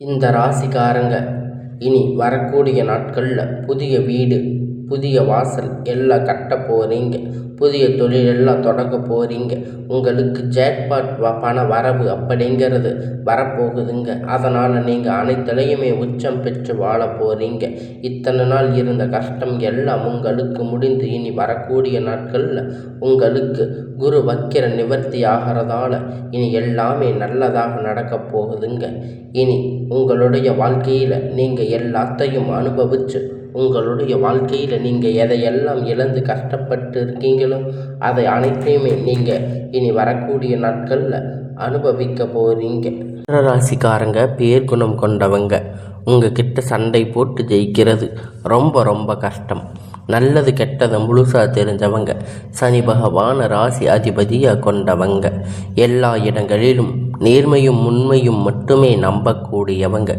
இந்த ராசிக்காரங்க. இனி வரக்கூடிய நாட்களில் புதிய வீடு புதிய வாசல் எல்லாம் கட்ட போகிறீங்க புதிய தொழில் எல்லாம் தொடங்க போகிறீங்க உங்களுக்கு ஜாக்பாட் வ பண வரவு அப்படிங்கிறது வரப்போகுதுங்க. அதனால் நீங்கள் அனைத்துலையுமே உச்சம் பெற்று வாழ போகிறீங்க இத்தனை நாள் இருந்த கஷ்டம் எல்லாம் உங்களுக்கு முடிந்து இனி வரக்கூடிய நாட்களில் உங்களுக்கு குரு வக்கிர நிவர்த்தி ஆகிறதால இனி எல்லாமே நல்லதாக நடக்கப் போகுதுங்க. இனி உங்களுடைய வாழ்க்கையில் நீங்கள் எல்லாத்தையும் அனுபவித்து உங்களுடைய வாழ்க்கையில் நீங்கள் எதையெல்லாம் இழந்து கஷ்டப்பட்டு இருக்கீங்களோ அதை அனைத்தையுமே நீங்கள் இனி வரக்கூடிய நாட்களில் அனுபவிக்க போகிறீங்க ராசிக்காரங்க பேர் குணம் கொண்டவங்க. உங்ககிட்ட சண்டை போட்டு ஜெயிக்கிறது ரொம்ப ரொம்ப கஷ்டம். நல்லது கெட்டதை முழுசாக தெரிஞ்சவங்க சனி பகவான ராசி அதிபதியாக கொண்டவங்க. எல்லா இடங்களிலும் நேர்மையும் உண்மையும் மட்டுமே நம்பக்கூடியவங்க.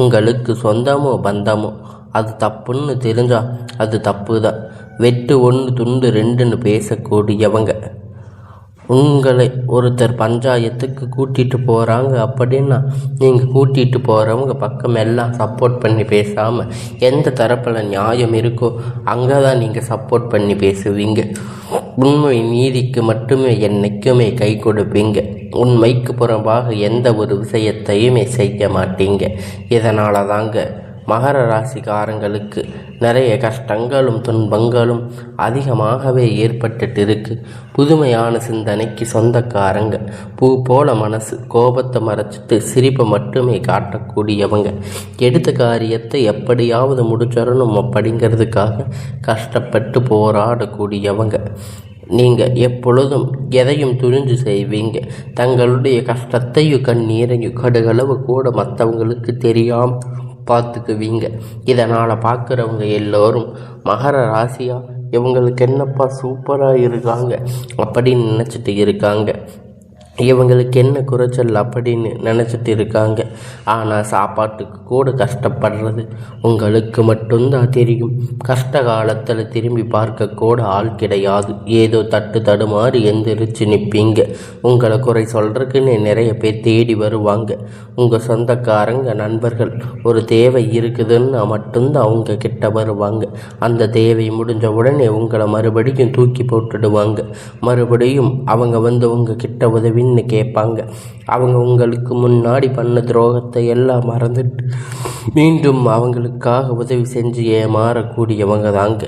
உங்களுக்கு சொந்தமோ பந்தமோ அது தப்புன்னு தெரிஞ்சா அது தப்பு தான் வெட்டு ஒன்று துண்டு ரெண்டுன்னு பேசக்கூடியவங்க. உங்களை ஒருத்தர் பஞ்சாயத்துக்கு கூட்டிகிட்டு போகிறாங்க அப்படின்னா நீங்கள் கூட்டிகிட்டு போகிறவங்க பக்கம் எல்லாம் சப்போர்ட் பண்ணி பேசாமல் எந்த தரப்பில் நியாயம் இருக்கோ அங்கே தான் நீங்கள் சப்போர்ட் பண்ணி பேசுவீங்க. உண்மை நீதிக்கு மட்டுமே என்னைக்குமே கை கொடுப்பீங்க. உண்மைக்கு புறம்பாக எந்த ஒரு விஷயத்தையுமே செய்ய மாட்டீங்க. இதனால தாங்க மகர ராசிக்காரங்களுக்கு நிறைய கஷ்டங்களும் துன்பங்களும் அதிகமாகவே ஏற்பட்டுட்டு இருக்கு புதுமையான சிந்தனைக்கு சொந்தக்காரங்க. பூ போல மனசு கோபத்தை மறைச்சிட்டு சிரிப்பை மட்டுமே காட்டக்கூடியவங்க. எடுத்த காரியத்தை எப்படியாவது முடிச்சிடணும் அப்படிங்கிறதுக்காக கஷ்டப்பட்டு போராடக்கூடியவங்க. நீங்கள் எப்பொழுதும் எதையும் துணிஞ்சு செய்வீங்க. தங்களுடைய கஷ்டத்தையும் கண்ணீரையும் கடுகளவு கூட மற்றவங்களுக்கு தெரியாமல் பார்த்துக்குவீங்க இதனால் பார்க்குறவங்க எல்லோரும் மகர ராசியாக இவங்களுக்கு என்னப்பா சூப்பராக இருக்காங்க அப்படின்னு நினச்சிட்டு இருக்காங்க. இவங்களுக்கு என்ன குறைச்சல் அப்படின்னு நினச்சிட்டு இருக்காங்க. ஆனால் சாப்பாட்டுக்கு கூட கஷ்டப்படுறது உங்களுக்கு மட்டும்தான் தெரியும். கஷ்ட காலத்தில் திரும்பி பார்க்க கூட ஆள் கிடையாது. ஏதோ தட்டு தடுமாறி எந்திரிச்சு நிற்பீங்க உங்களை குறை சொல்கிறதுக்குன்னு நிறைய பேர் தேடி வருவாங்க. உங்கள் சொந்தக்காரங்க நண்பர்கள் ஒரு தேவை இருக்குதுன்னு மட்டும்தான் அவங்க கிட்ட வருவாங்க. அந்த தேவை முடிஞ்ச உடனே உங்களை மறுபடியும் தூக்கி போட்டுடுவாங்க. மறுபடியும் அவங்க வந்து உங்கள் கிட்ட உதவி அப்படின்னு கேட்பாங்க. அவங்க உங்களுக்கு முன்னாடி பண்ண துரோகத்தை எல்லாம் மறந்துட்டு மீண்டும் அவங்களுக்காக உதவி செஞ்சு ஏமாறக்கூடியவங்க தாங்க.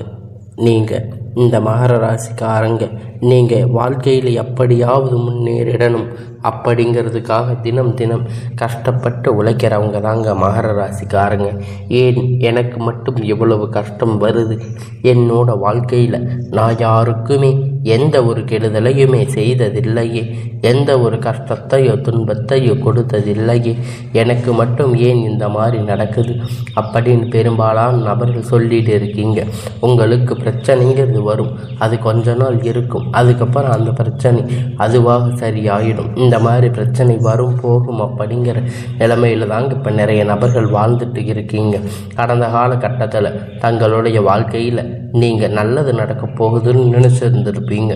நீங்கள் இந்த மகர ராசிக்காரங்க நீங்கள் வாழ்க்கையில் எப்படியாவது முன்னேறிடணும். அப்படிங்கிறதுக்காக தினம் தினம் கஷ்டப்பட்டு உழைக்கிறவங்க தாங்க மகர ராசிக்காரங்க ஏன் எனக்கு மட்டும் இவ்வளவு கஷ்டம் வருது? என்னோட வாழ்க்கையில் நான் யாருக்குமே எந்த ஒரு கெடுதலையுமே செய்ததில்லையே. எந்த ஒரு கஷ்டத்தையோ துன்பத்தையோ கொடுத்ததில்லையே. எனக்கு மட்டும் ஏன் இந்த மாதிரி நடக்குது? அப்படின்னு பெரும்பாலான நபர்கள் சொல்லிட்டு இருக்கீங்க. உங்களுக்கு பிரச்சனைங்கிறது வரும். அது கொஞ்ச நாள் இருக்கும். அதுக்கப்புறம் அந்த பிரச்சனை அதுவாக சரியாயிடும். இந்த இந்த மாதிரி பிரச்சனை வரும் போகும் அப்படிங்கிற நிலைமையில் தாங்க இப்போ நிறைய நபர்கள் வாழ்ந்துட்டு இருக்கீங்க. கடந்த காலகட்டத்தில் தங்களுடைய வாழ்க்கையில் நீங்கள் நல்லது நடக்க போகுதுன்னு நினச்சிருந்துருப்பீங்க.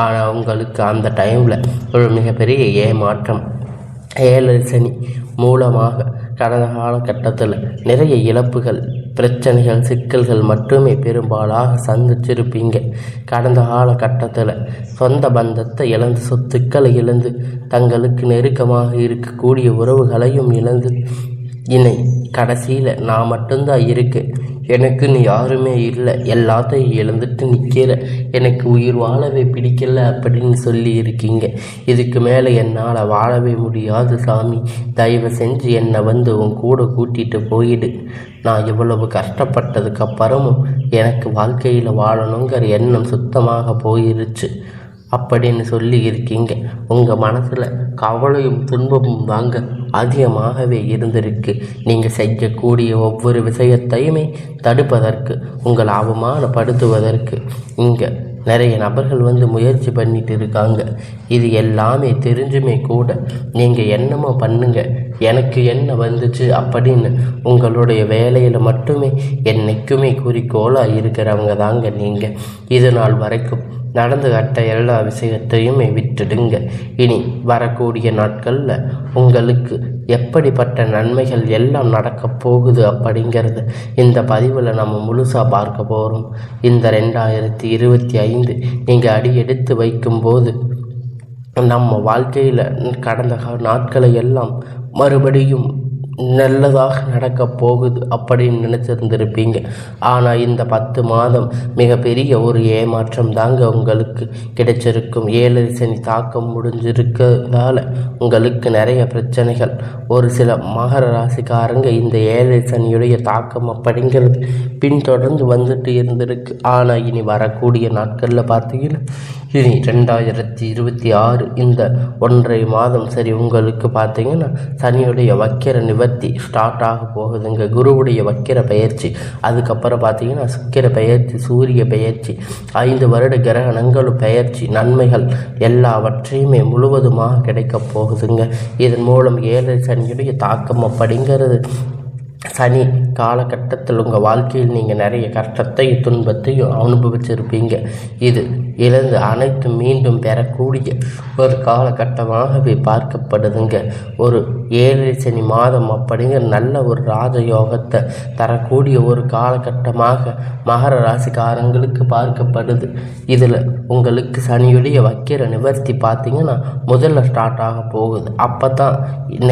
ஆனால் உங்களுக்கு அந்த டைமில் ஒரு மிகப்பெரிய ஏமாற்றம் ஏழரை சனி மூலமாக கடந்த காலகட்டத்தில் நிறைய இழப்புகள் பிரச்சனைகள் சிக்கல்கள் மட்டுமே பெரும்பாலாக சந்திச்சிருப்பீங்க கடந்த காலகட்டத்தில் சொந்த பந்தத்தை இழந்து சொத்துக்களை இழந்து தங்களுக்கு நெருக்கமாக இருக்கக்கூடிய உறவுகளையும் இழந்து இணை கடைசியில் நான் மட்டும்தான் இருக்கேன் எனக்குன்னு யாருமே இல்லை. எல்லாத்தையும் இழந்துட்டு நிற்கிற எனக்கு உயிர் வாழவே பிடிக்கல அப்படின்னு சொல்லி இருக்கீங்க. இதுக்கு மேலே என்னால் வாழவே முடியாது சாமி. தயவு செஞ்சு என்னை வந்து உன் கூட கூட்டிகிட்டு போயிடு. நான் இவ்வளவு கஷ்டப்பட்டதுக்கப்புறமும் எனக்கு வாழ்க்கையில் வாழணுங்கிற எண்ணம் சுத்தமாக போயிருச்சு. அப்படின்னு சொல்லி இருக்கீங்க. உங்கள் மனசில் கவலையும் துன்பமும் வாங்க அதிகமாகவே இருந்திருக்கு. நீங்கள் செய்யக்கூடிய ஒவ்வொரு விஷயத்தையுமே தடுப்பதற்கு உங்களை அவமானப்படுத்துவதற்கு இங்கே நிறைய நபர்கள் வந்து முயற்சி பண்ணிட்டு இருக்காங்க. இது எல்லாமே தெரிஞ்சுமே கூட நீங்கள் என்னமோ பண்ணுங்க. எனக்கு என்ன வந்துச்சு அப்படின்னு உங்களுடைய வேலையில் மட்டுமே என்னைக்குமே குறிக்கோளாக இருக்கிறவங்க தாங்க நீங்கள் இது நாள் வரைக்கும் நடந்து கட்ட எல்லா விஷயத்தையுமே விட்டுடுங்க. இனி வரக்கூடிய நாட்களில் உங்களுக்கு எப்படிப்பட்ட நன்மைகள் எல்லாம் நடக்கப் போகுது அப்படிங்கிறத இந்த பதிவில் நம்ம முழுசாக பார்க்க போகிறோம் இந்த ரெண்டாயிரத்தி இருபத்தி ஐந்து நீங்கள் அடி எடுத்து வைக்கும்போது நம்ம வாழ்க்கையில் கடந்த நாட்களை எல்லாம் மறுபடியும் நல்லதாக நடக்கப் போகுது அப்படின்னு நினச்சிருந்திருப்பீங்க. ஆனால் இந்த பத்து மாதம் மிகப்பெரிய ஒரு ஏமாற்றம் தாங்க உங்களுக்கு கிடைச்சிருக்கும். ஏழரை சனி தாக்கம் முடிஞ்சிருக்கிறதால உங்களுக்கு நிறைய பிரச்சனைகள். ஒரு சில மகர ராசிக்காரங்க இந்த ஏழரை சனியுடைய தாக்கம் அப்படிங்கிறது பின்தொடர்ந்து வந்துட்டு இருந்திருக்கு. ஆனால் இனி வரக்கூடிய நாட்களில் பார்த்தீங்கன்னா இனி ரெண்டாயிரத்தி இருபத்தி ஆறு இந்த ஒன்றரை மாதம் சரி உங்களுக்கு பார்த்தீங்கன்னா சனியுடைய வக்கிர நிவர்த்தி ஸ்டார்ட் ஆக போகுதுங்க. குருவுடைய வக்கிர பயிற்சி அதுக்கப்புறம் பார்த்தீங்கன்னா சுக்கிர பயிற்சி சூரிய பயிற்சி ஐந்து வருட கிரகணங்களும் பயிற்சி நன்மைகள் எல்லாவற்றையுமே முழுவதுமாக கிடைக்கப் போகுதுங்க. இதன் மூலம் ஏழரை சனியுடைய தாக்கம் அப்படிங்கிறது சனி காலகட்டத்தில் உங்கள் வாழ்க்கையில் நீங்கள் நிறைய கஷ்டத்தையும் துன்பத்தையும் அனுபவிச்சிருப்பீங்க. இது இழந்து அனைத்தும் மீண்டும் பெறக்கூடிய ஒரு காலகட்டமாகவே பார்க்கப்படுதுங்க. ஒரு ஏழரை சனி மாதம் அப்படிங்கிற நல்ல ஒரு ராஜயோகத்தை தரக்கூடிய ஒரு காலகட்டமாக மகர ராசிக்காரங்களுக்கு பார்க்கப்படுது. இதில் உங்களுக்கு சனியுடைய வக்கிர நிவர்த்தி பார்த்தீங்கன்னா முதல்ல ஸ்டார்ட் ஆக போகுது. அப்போ தான்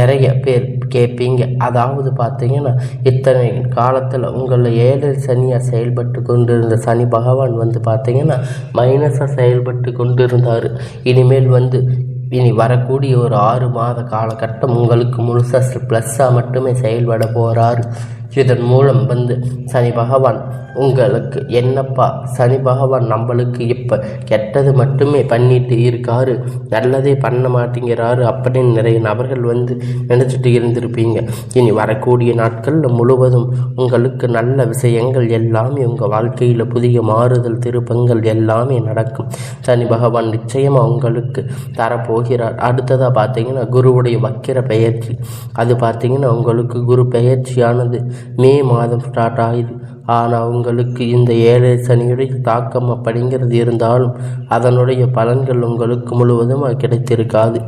நிறைய பேர் கேட்பீங்க. அதாவது பார்த்தீங்கன்னா இத்தனை காலத்தில் உங்களை ஏழு சனியாக செயல்பட்டு கொண்டிருந்த சனி பகவான் வந்து பார்த்தீங்கன்னா மைனஸாக செயல்பட்டு கொண்டிருந்தார். இனிமேல் வந்து இனி வரக்கூடிய ஒரு ஆறு மாத காலகட்டம் உங்களுக்கு முழுசாக ப்ளஸ்ஸாக மட்டுமே செயல்பட போகிறாரு இதன் மூலம் வந்து சனி பகவான் உங்களுக்கு என்னப்பா? சனி பகவான் நம்மளுக்கு இப்போ கெட்டது மட்டுமே பண்ணிட்டு இருக்காரு. நல்லதே பண்ண மாட்டேங்கிறாரு அப்படின்னு நிறைய நபர்கள் வந்து நினச்சிட்டு இருந்திருப்பீங்க. இனி வரக்கூடிய நாட்களில் முழுவதும் உங்களுக்கு நல்ல விஷயங்கள் எல்லாமே உங்கள் வாழ்க்கையில் புதிய மாறுதல் திருப்பங்கள் எல்லாமே நடக்கும். சனி பகவான் நிச்சயமாக உங்களுக்கு தரப்போகிறார். அடுத்ததாக பார்த்தீங்கன்னா குருவுடைய வக்கிர பெயர்ச்சி. அது பார்த்தீங்கன்னா உங்களுக்கு குரு பெயர்ச்சியானது. மே மாதம் ஸ்டார்ட் ஆகுது ஆனால் உங்களுக்கு இந்த ஏழை சனியுடைய தாக்கம் அப்படிங்கிறது இருந்தாலும் அதனுடைய பலன்கள் உங்களுக்கு முழுவதும் கிடைத்திருக்காது.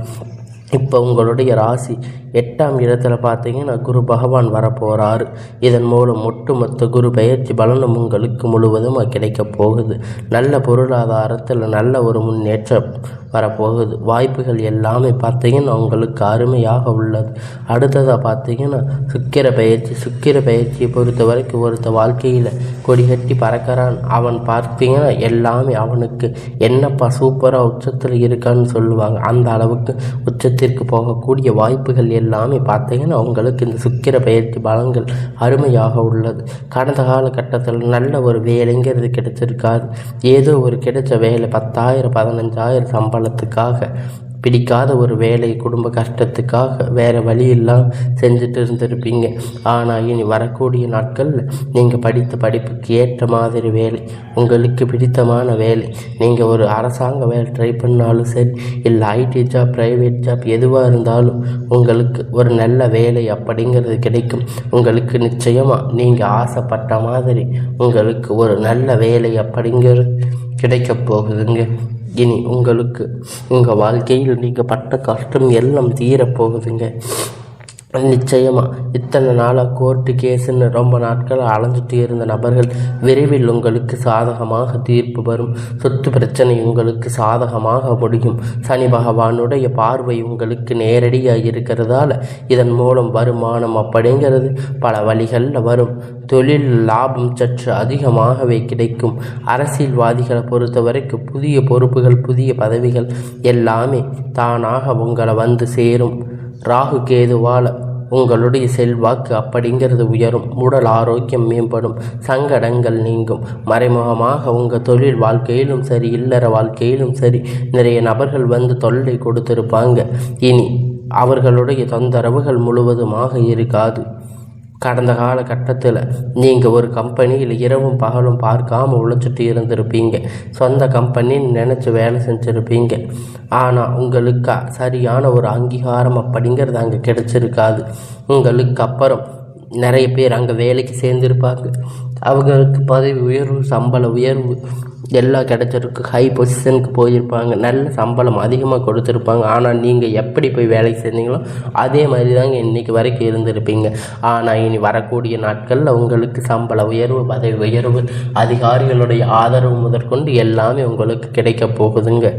இப்போ உங்களுடைய ராசி எட்டாம் இடத்துல பார்த்தீங்கன்னா குரு பகவான் வரப்போகிறாரு இதன் மூலம் ஒட்டுமொத்த குரு பயிற்சி பலனும் உங்களுக்கு முழுவதும் கிடைக்கப் போகுது. நல்ல பொருளாதாரத்தில் நல்ல ஒரு முன்னேற்றம் வரப்போகுது. வாய்ப்புகள் எல்லாமே பார்த்தீங்கன்னா உங்களுக்கு அருமையாக உள்ளது. அடுத்ததாக பார்த்தீங்கன்னா சுக்கிர பயிற்சி சுக்கிர பயிற்சியை பொறுத்த வரைக்கும் ஒருத்த வாழ்க்கையில் கொடிகட்டி பறக்கிறான். அவன் பார்த்தீங்கன்னா எல்லாமே அவனுக்கு என்னப்பா சூப்பராக உச்சத்தில் இருக்கான்னு சொல்லுவாங்க. அந்த அளவுக்கு உச்சத்திற்கு போகக்கூடிய வாய்ப்புகள் எல்லாமே பார்த்தீங்கன்னா உங்களுக்கு இந்த சுக்கிர பயிற்சி பலங்கள் அருமையாக உள்ளது. கடந்த காலகட்டத்தில் நல்ல ஒரு வேலைங்கிறது கிடைச்சிருக்காது. ஏதோ ஒரு கிடைச்ச வேலை பத்தாயிரம் பதினஞ்சாயிரம் சம்பளத்துக்காக பிடிக்காத ஒரு வேலை குடும்ப கஷ்டத்துக்காக வேறு வழி செஞ்சுட்டு இருந்திருப்பீங்க. ஆனால் இனி வரக்கூடிய நாட்களில் நீங்கள் படித்த படிப்புக்கு ஏற்ற மாதிரி வேலை உங்களுக்கு பிடித்தமான வேலை நீங்கள் ஒரு அரசாங்க வேலை ட்ரை பண்ணாலும் சரி இல்லை ஐடி ஜாப் ப்ரைவேட் ஜாப் எதுவாக இருந்தாலும் உங்களுக்கு ஒரு நல்ல வேலை அப்படிங்கிறது கிடைக்கும். உங்களுக்கு நிச்சயமாக நீங்கள் ஆசைப்பட்ட மாதிரி உங்களுக்கு ஒரு நல்ல வேலை அப்படிங்கிறது கிடைக்கப் போகுதுங்க. இனி உங்களுக்கு உங்கள் வாழ்க்கையில் நீங்கள் பட்ட கஷ்டம் எல்லாம் தீரப்போகுதுங்க. நிச்சயமாக இத்தனை நாளாக கோர்ட்டு கேஸுன்னு ரொம்ப நாட்கள் அலைஞ்சிட்டு இருந்த நபர்கள் விரைவில் உங்களுக்கு சாதகமாக தீர்ப்பு வரும். சொத்து பிரச்சனை உங்களுக்கு சாதகமாக முடியும். சனி பகவானுடைய பார்வை உங்களுக்கு நேரடியாக இருக்கிறதால இதன் மூலம் வருமானம் அப்படிங்கிறது பல வழிகளில் வரும். தொழில் லாபம் சற்று அதிகமாகவே கிடைக்கும். அரசியல்வாதிகளை பொறுத்த வரைக்கும் புதிய பொறுப்புகள் புதிய பதவிகள் எல்லாமே தானாக உங்களை வந்து சேரும். ராகு கேதுவால் உங்களுடைய செல்வாக்கு அப்படிங்கிறது உயரும். உடல் ஆரோக்கியம் மேம்படும். சங்கடங்கள் நீங்கும். மறைமுகமாக உங்கள் தொழில் வாழ்க்கையிலும் சரி இல்லற வாழ்க்கையிலும் சரி நிறைய நபர்கள் வந்து தொல்லை கொடுத்திருப்பாங்க. இனி அவர்களுடைய தொந்தரவுகள் முழுவதுமாக இருக்காது. கடந்த காலகட்டத்தில் நீங்கள் ஒரு கம்பெனியில் இரவும் பகலும் பார்க்காம உழைச்சிட்டு இருந்திருப்பீங்க. சொந்த கம்பெனின்னு நினச்சி வேலை செஞ்சுருப்பீங்க. ஆனால் உங்களுக்கு சரியான ஒரு அங்கீகாரம் அப்படிங்கிறது அங்கே கிடச்சிருக்காது. உங்களுக்கு அப்புறம் நிறைய பேர் அங்கே வேலைக்கு சேர்ந்துருப்பாங்க. அவங்களுக்கு பதவி உயர்வு சம்பள உயர்வு எல்லாம் கிடச்சிருக்கு. ஹை பொசிஷனுக்கு போயிருப்பாங்க. நல்ல சம்பளம் அதிகமாக கொடுத்துருப்பாங்க. ஆனால் நீங்கள் எப்படி போய் வேலைக்கு செஞ்சீங்களோ அதே மாதிரி தாங்க இன்றைக்கி வரைக்கும் இருந்திருப்பீங்க. ஆனால் இனி வரக்கூடிய நாட்களில் உங்களுக்கு சம்பள உயர்வு பதவி உயர்வு அதிகாரிகளுடைய ஆதரவு முதற்கொண்டு எல்லாமே உங்களுக்கு கிடைக்க போகுதுங்க.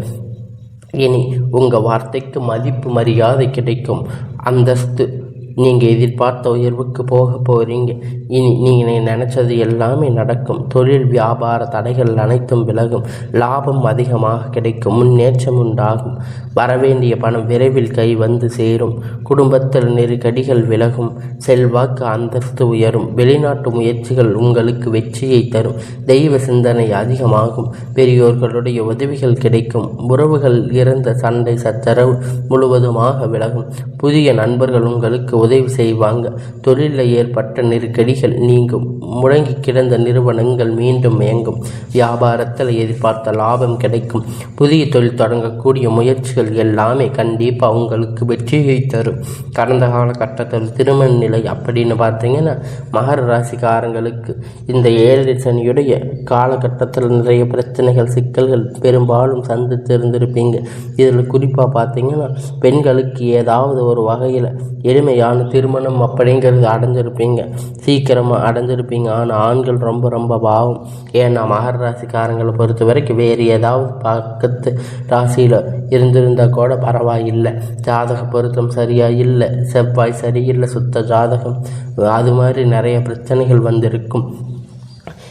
இனி உங்கள் வார்த்தைக்கு மதிப்பு மரியாதை கிடைக்கும். அந்தஸ்து நீங்கள் எதிர்பார்த்த உயர்வுக்கு போக போகிறீங்க இனி நீங்கள் நினச்சது எல்லாமே நடக்கும். தொழில் வியாபார தடைகள் அனைத்தும் விலகும். லாபம் அதிகமாக கிடைக்கும். முன்னேற்றம் உண்டாகும். வரவேண்டிய பணம் விரைவில் கை வந்து சேரும். குடும்பத்தில் நெருக்கடிகள் விலகும். செல்வாக்கு அந்தஸ்து உயரும். வெளிநாட்டு முயற்சிகள் உங்களுக்கு வெற்றியை தரும். தெய்வ சிந்தனை அதிகமாகும். பெரியோர்களுடைய உதவிகள் கிடைக்கும். உறவுகள் இருந்த சண்டை சச்சரவு முழுவதுமாக விலகும். புதிய நண்பர்கள் உங்களுக்கு உதவி செய்வாங்க. தொழிலில் ஏற்பட்ட நெருக்கடிகள் நீங்கும். முழங்கி கிடந்த நிறுவனங்கள் மீண்டும் இயங்கும். வியாபாரத்தில் எதிர்பார்த்த லாபம் கிடைக்கும். புதிய தொழில் தொடங்கக்கூடிய முயற்சிகள் எல்லாமே கண்டிப்பாக உங்களுக்கு வெற்றியை தரும். கடந்த காலகட்டத்தில் திருமண நிலை அப்படின்னு பார்த்தீங்கன்னா மகர ராசிக்காரங்களுக்கு இந்த ஏழரை சனியுடைய காலகட்டத்தில் நிறைய பிரச்சனைகள் சிக்கல்கள் பெரும்பாலும் சந்தித்து இருந்திருப்பீங்க. இதில் குறிப்பாக பார்த்தீங்கன்னா பெண்களுக்கு ஏதாவது ஒரு வகையில் எளிமையான திருமணம் அப்படிங்கிறது அடைஞ்சிருப்பீங்க. சீக்கிரமாக அடைஞ்சிருப்பீங்க. ஆனால் ஆண்கள் ரொம்ப ரொம்ப பாவம். ஏன்னா மகர ராசிக்காரங்களை பொறுத்த வரைக்கும் வேறு ஏதாவது பக்கத்து ராசியில் இருந்திருந்தால் கூட பரவாயில்லை. ஜாதக பொருத்தம் சரியாக இல்லை. செவ்வாய் சரியில்லை. சுத்த ஜாதகம். அது மாதிரி நிறைய பிரச்சனைகள் வந்திருக்கும்.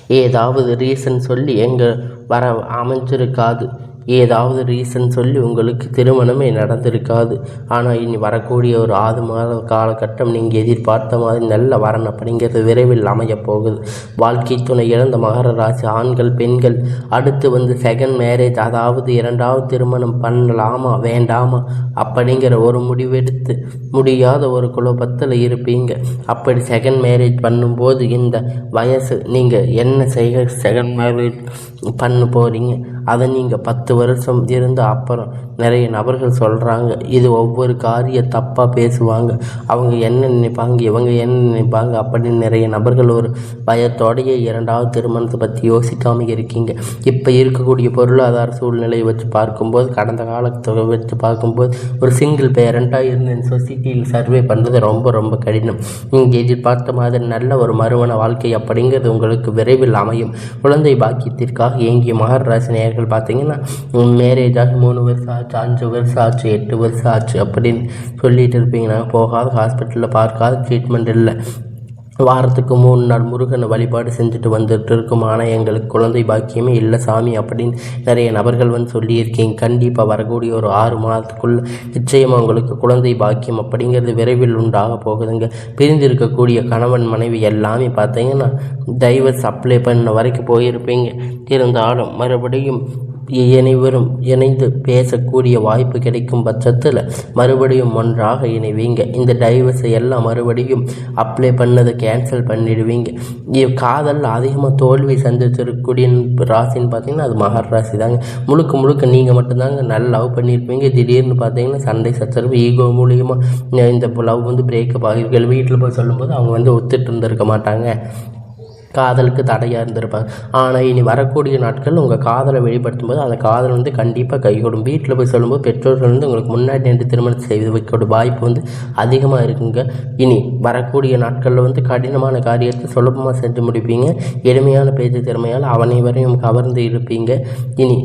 ஏதாவது ரீசன் சொல்லி எங்கள் வர அமைஞ்சிருக்காது. ஏதாவது ரீசன் சொல்லி உங்களுக்கு திருமணமே நடந்திருக்காது. ஆனால் இனி வரக்கூடிய ஒரு ஆறு மாத காலகட்டம் நீங்கள் எதிர்பார்த்த மாதிரி நல்ல வரன் அப்படிங்கிறது விரைவில் அமையப் போகுது. வாழ்க்கை துணை இழந்த மகர ராசி ஆண்கள் பெண்கள் அடுத்து வந்து செகண்ட் மேரேஜ் அதாவது இரண்டாவது திருமணம் பண்ணலாமா வேண்டாமா அப்படிங்கிற ஒரு முடிவெடுத்து முடியாத ஒரு குழப்பத்தில் இருப்பீங்க. அப்படி செகண்ட் மேரேஜ் பண்ணும்போது இந்த வயசு நீங்கள் என்ன செய்ய செகண்ட் மேரேஜ் பண்ண போகிறீங்க அதை நீங்கள் பத்து வருஷம் இருந்து அப்புறம் நிறைய நபர்கள் சொல்கிறாங்க இது ஒவ்வொரு காரிய தப்பாக பேசுவாங்க. அவங்க என்ன நினைப்பாங்க இவங்க என்ன நினைப்பாங்க அப்படின்னு நிறைய நபர்கள் ஒரு பயத்தோடைய இரண்டாவது திருமணத்தை பற்றி யோசிக்காமல் இருக்கீங்க. இப்போ இருக்கக்கூடிய பொருளாதார சூழ்நிலையை வச்சு பார்க்கும்போது கடந்த காலத்தை வச்சு பார்க்கும்போது ஒரு சிங்கிள் பேரண்ட்டாக இருந்து சொசைட்டியில் சர்வே பண்ணுறது ரொம்ப ரொம்ப கடினம். நீங்கள் எதிர்பார்த்த மாதிரி நல்ல ஒரு மறுமண வாழ்க்கை அப்படிங்கிறது உங்களுக்கு விரைவில் அமையும். குழந்தை பாக்கியத்திற்காக இயங்கிய மகர ராசி நேயர்கள் பார்த்தீங்கன்னா மேரேஜ் ஆகி மூணு வருஷம் ஆச்சு அஞ்சு வருஷம் ஆச்சு எட்டு வருஷம் ஆச்சு அப்படின்னு சொல்லிட்டு இருப்பீங்க. நாங்கள் போகாத ஹாஸ்பிட்டலில் பார்க்காத ட்ரீட்மெண்ட் இல்லை. வாரத்துக்கு மூணு நாள் முருகனை வழிபாடு செஞ்சுட்டு வந்துட்டு இருக்கும். ஆனால் எங்களுக்கு குழந்தை பாக்கியமே இல்லை சாமி அப்படின்னு நிறைய நபர்கள் வந்து சொல்லியிருக்கீங்க. கண்டிப்பாக வரக்கூடிய ஒரு ஆறு மாதத்துக்குள்ள நிச்சயமாக உங்களுக்கு குழந்தை பாக்கியம் அப்படிங்கிறது விரைவில் உண்டாக போகுதுங்க. பிரிந்திருக்கக்கூடிய கணவன் மனைவி எல்லாமே பார்த்தீங்கன்னா டைவர்ஸ் அப்ளை பண்ண வரைக்கும் போயிருப்பீங்க. இருந்தாலும் மறுபடியும் இணைவரும் இணைந்து பேசக்கூடிய வாய்ப்பு கிடைக்கும் பட்சத்தில் மறுபடியும் ஒன்றாக இணைவீங்க. இந்த டைவர்ஸை எல்லாம் மறுபடியும் அப்ளை பண்ணதை கேன்சல் பண்ணிடுவீங்க. காதல் அதிகமாக தோல்வி சந்திச்சிருக்கக்கூடிய ராசின்னு பார்த்தீங்கன்னா அது மகர் ராசி தாங்க முழுக்க முழுக்க நீங்கள் மட்டும்தாங்க நல்லா லவ் பண்ணியிருப்பீங்க திடீர்னு பார்த்தீங்கன்னா சண்டை சச்சரவு ஈகோ மூலியமாக இந்த லவ் வந்து பிரேக்கப் ஆகிருக்கு வீட்டில் போய் சொல்லும்போது அவங்க வந்து ஒத்துட்டு இருந்திருக்க மாட்டாங்க. காதலுக்கு தடையாக இருந்திருப்பாங்க ஆனால் இனி வரக்கூடிய நாட்கள் உங்கள் காதலை வெளிப்படுத்தும் போது அந்த காதல் வந்து கண்டிப்பாக கைகூடும். வீட்டில் போய் சொல்லும்போது பெற்றோர்கள் வந்து உங்களுக்கு முன்னாடி நின்று திருமணம் செய்து வைக்கக்கூடிய வாய்ப்பு வந்து அதிகமாக இருக்குங்க. இனி வரக்கூடிய நாட்களில் வந்து கடினமான காரியத்தை சுலபமாக செஞ்சு முடிப்பீங்க. எளிமையான பேச்சு திறமையால் அவனை வரையும் கவர்ந்து இருப்பீங்க. இனி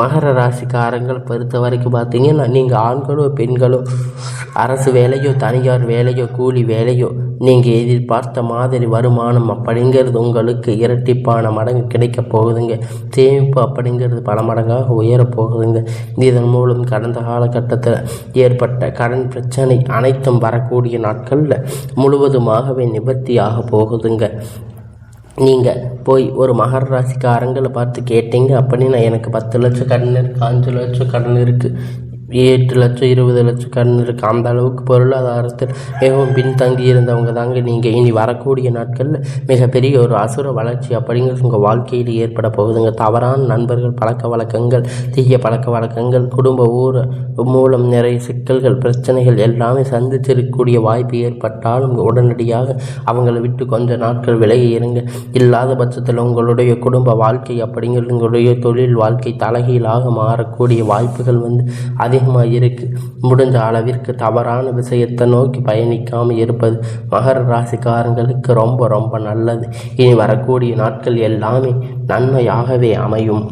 மகர ராசிக்காரங்கள் பொறுத்த வரைக்கும் பார்த்தீங்கன்னா நீங்கள் ஆண்களோ பெண்களோ அரசு வேலையோ தனியார் வேலையோ கூலி வேலையோ நீங்கள் எதிர்பார்த்த மாதிரி வருமானம் அப்படிங்கிறது உங்களுக்கு இரட்டிப்பான மடங்கு கிடைக்க போகுதுங்க. சேமிப்பு அப்படிங்கிறது பல மடங்காக உயரப் போகுதுங்க. இதன் மூலம் கடந்த காலகட்டத்தில் ஏற்பட்ட கடன் பிரச்சனை அனைத்தும் வரக்கூடிய நாட்களில் முழுவதுமாகவே நிவர்த்தியாக போகுதுங்க. நீங்கள் போய் ஒரு மகர ராசிக்காரங்களை பார்த்து கேட்டீங்க அப்படின்னா எனக்கு பத்து லட்சம் கடன் இருக்குது அஞ்சு லட்சம் கடன் இருக்குது எட்டு லட்சம் இருபது லட்சம் கடன் இருக்குது அந்த அளவுக்கு பொருளாதாரத்தில் மிகவும் பின்தங்கி இருந்தவங்க தாங்க. நீங்கள் இனி வரக்கூடிய நாட்களில் மிகப்பெரிய ஒரு அசுர வளர்ச்சி அப்படிங்கிறது உங்கள் வாழ்க்கையில் ஏற்பட போகுதுங்க. தவறான நண்பர்கள் பழக்க வழக்கங்கள் தீய பழக்க வழக்கங்கள் குடும்ப ஊர் மூலம் நிறைய சிக்கல்கள் பிரச்சனைகள் எல்லாமே சந்திச்சிருக்கக்கூடிய வாய்ப்பு ஏற்பட்டாலும் உடனடியாக அவங்கள விட்டு கொஞ்ச நாட்கள் விலகி இருங்க. இல்லாத பட்சத்தில் உங்களுடைய குடும்ப வாழ்க்கை அப்படிங்கிறது உங்களுடைய தொழில் வாழ்க்கை தலைகீழாக மாறக்கூடிய வாய்ப்புகள் வந்து அதிகமாக இருக்குது முடிஞ்ச அளவிற்கு தவறான விஷயத்தை நோக்கி பயணிக்காமல் இருப்பது மகர ராசிக்காரங்களுக்கு ரொம்ப ரொம்ப நல்லது. இனி வரக்கூடிய நாட்கள் எல்லாமே நன்மையாகவே அமையும்.